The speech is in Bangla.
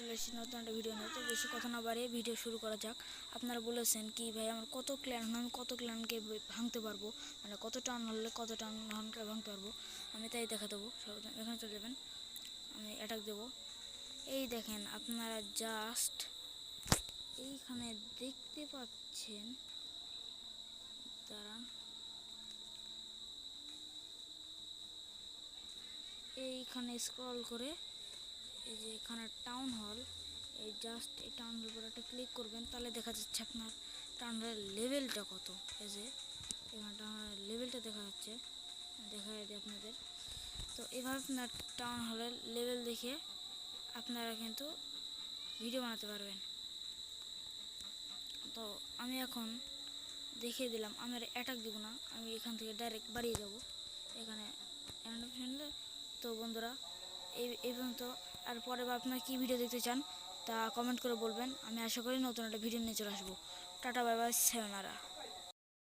আসছি নতুন একটা ভিডিও নিয়ে। তো বেশি কথা না বাড়িয়ে ভিডিও শুরু করা যাক। আপনারা বলেছেন কি, ভাই, আমার কত ক্ল্যান আমি কত ক্ল্যানকে ভাঙতে পারব? মানে কত টান হলে কত টান হনকে ভাঙতে পারব? আমি তাই দেখা দেবো। এখানে চলে যাবেন। আমি অ্যাটাক দেবো। এই দেখেন, আপনারা জাস্ট এইখানে দেখতে পাচ্ছেন। দাঁড়ান। এইখানে স্ক্রল করে এই যে এখানে টাউন হল এই জাস্ট এই টাউন হল একটা ক্লিক করবেন, তাহলে দেখা যাচ্ছে আপনার টাউন হলের লেভেলটা কত। এই যে, এখানে টাউন লেভেলটা দেখা যাচ্ছে দেখা দিই আপনাদের। তো এভাবে আপনার টাউন হলের লেভেল দেখে আপনারা কিন্তু ভিডিও বানাতে পারবেন। তো আমি এখন দেখিয়ে দিলাম, আমি অ্যাটাক দিব না, আমি এখান থেকে ডাইরেক্ট বাড়িয়ে যাব। এখানে তো বন্ধুরা এই পর্যন্ত। আর পরে বা আপনারা কী ভিডিও দেখতে চান, তা কমেন্ট করে বলবেন। আমি আশা করি নতুন একটা ভিডিও নিয়ে চলে আসব। Tata bye bye সেভেনারা